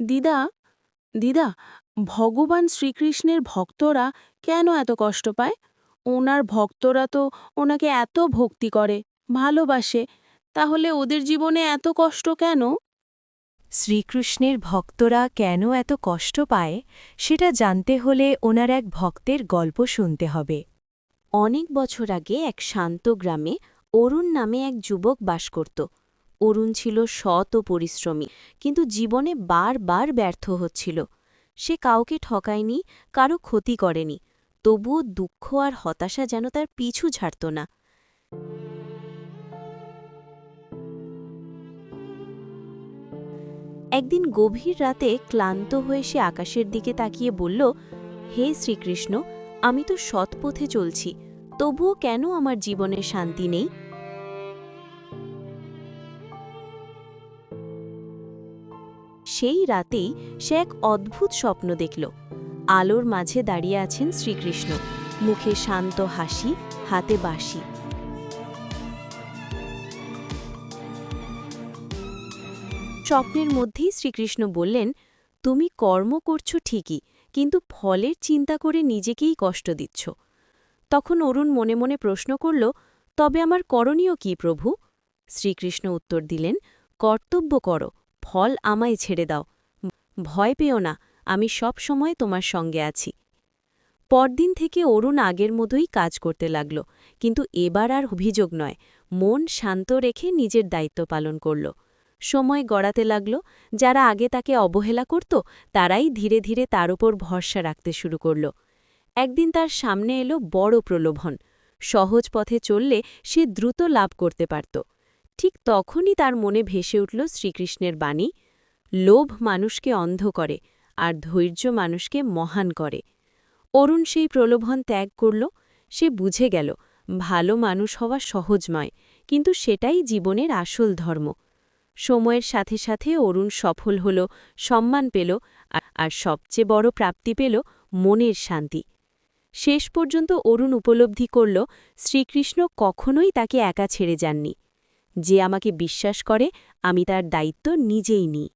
দিদা দিদা, ভগবান শ্রীকৃষ্ণের ভক্তরা কেন এত কষ্ট পায়? ওনার ভক্তরা তো ওনাকে এত ভক্তি করে, ভালোবাসে, তাহলে ওদের জীবনে এত কষ্ট কেন? শ্রীকৃষ্ণের ভক্তরা কেন এত কষ্ট পায়, সেটা জানতে হলে ওনার এক ভক্তের গল্প শুনতে হবে। অনেক বছর আগে এক শান্ত গ্রামে অরুণ নামে এক যুবক বাস করত। অরুণ ছিল সৎ ও পরিশ্রমী, কিন্তু জীবনে বারবার ব্যর্থ হচ্ছিল। সে কাউকে ঠকায়নি, কারও ক্ষতি করেনি, তবুও দুঃখ আর হতাশা যেন তার পিছু ছাড়ত না। একদিন গভীর রাতে ক্লান্ত হয়ে সে আকাশের দিকে তাকিয়ে বলল, হে শ্রীকৃষ্ণ, আমি তো সৎ পথে চলছি, তবুও কেন আমার জীবনে শান্তি নেই? সেই রাতেই সে এক অদ্ভুত স্বপ্ন দেখল। আলোর মাঝে দাঁড়িয়ে আছেন শ্রীকৃষ্ণ। মুখে শান্ত হাসি, হাতে বাঁশি। স্বপ্নের মধ্যেই শ্রীকৃষ্ণ বললেন, তুমি কর্ম করছ ঠিকই, কিন্তু ফলের চিন্তা করে নিজেকেই কষ্ট দিচ্ছ। তখন অরুণ মনে মনে প্রশ্ন করল, তবে আমার করণীয় কি প্রভু? শ্রীকৃষ্ণ উত্তর দিলেন, কর্তব্য করো ফল আমায় ছেড়ে দাও। ভয় পেও না, আমি সব সময় তোমার সঙ্গে আছি। পরদিন থেকে অরুণ আগের মতোই কাজ করতে লাগল, কিন্তু এবার আর অভিযোগ নয়, মন শান্ত রেখে নিজের দায়িত্ব পালন করল। সময় গড়াতে লাগল, যারা আগে তাকে অবহেলা করত, তারাই ধীরে ধীরে তার ওপর ভরসা রাখতে শুরু করল। একদিন তার সামনে এলো বড় প্রলোভন, সহজ পথে চললে সে দ্রুত লাভ করতে পারত। ঠিক তখনই তার মনে ভেসে উঠল শ্রীকৃষ্ণের বাণী, লোভ মানুষকে অন্ধ করে আর ধৈর্য মানুষকে মহান করে। অরুণ সেই প্রলোভন ত্যাগ করল, সে বুঝে গেল, ভালো মানুষ হওয়া সহজ নয় কিন্তু সেটাই জীবনের আসল ধর্ম। সময়ের সাথে সাথে অরুণ সফল হল, সম্মান পেল আর- সবচেয়ে বড় প্রাপ্তি পেল মনের শান্তি। শেষ পর্যন্ত অরুণ উপলব্ধি করল, শ্রীকৃষ্ণ কখনোই তাকে একা ছেড়ে যাননি। যে আমাকে বিশ্বাস করে আমি তার দায়িত্ব নিজেই নিই।